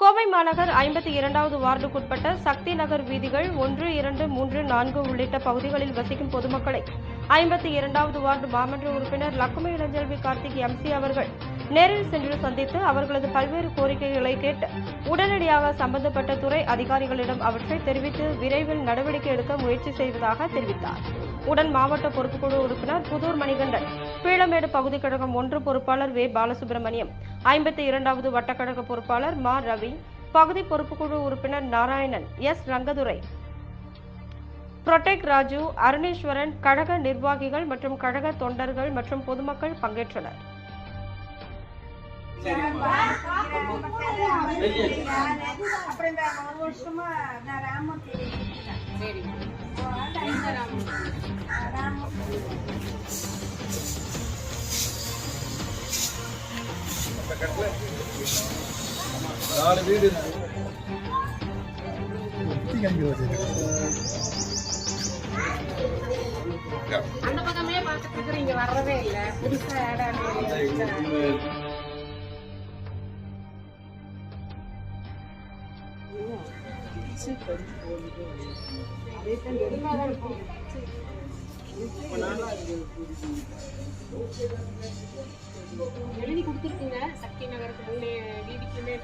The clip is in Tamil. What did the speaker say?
con கோவை மாநகர் ஐம்பத்தி இரண்டாவது வார்டுக்குட்பட்ட சக்தி நகர் வீதிகள் ஒன்று இரண்டு மூன்று நான்கு உள்ளிட்ட பகுதிகளில் வசிக்கும் பொதுமக்களை ஐம்பத்தி இரண்டாவது வார்டு மாமன்ற உறுப்பினர் லக்குமி இளஞ்செல்வி கார்த்திக் எம்சி அவர்கள் நேரில் சென்று சந்தித்து அவர்களது பல்வேறு கோரிக்கைகளை கேட்டு உடனடியாக சம்பந்தப்பட்ட துறை அதிகாரிகளிடம் அவற்றை தெரிவித்து விரைவில் நடவடிக்கை எடுக்க முயற்சி செய்வதாக தெரிவித்தார். உடன் மாவட்ட பொறுப்புக்குழு உறுப்பினர் புதூர் மணிகண்டன் பீளமேடு பகுதி கழகம் ஒன்று பொறுப்பாளர் வே. பாலசுப்ரமணியம் ஐம்பத்தி இரண்டாவது வட்டக்கழக பொறுப்பாளர் மா. ரவி பகுதி பொறுப்புக்குழு உறுப்பினர் நாராயணன் எஸ். ரங்கதுரை. புரொடெக் ராஜு அருணேஸ்வரன் கழக நிர்வாகிகள் மற்றும் கழக தொண்டர்கள் மற்றும் பொதுமக்கள் பங்கேற்றனர். அப்புறம் இந்த நாலு வீடு. அந்த பக்கமே பார்த்துட்டு இருக்கிறீங்க வர்றதே இல்லை புதுசா இடம் எழுதி கொடுத்துருக்குங்க சக்தி நகருக்கு முன்னே வீதிக்குமே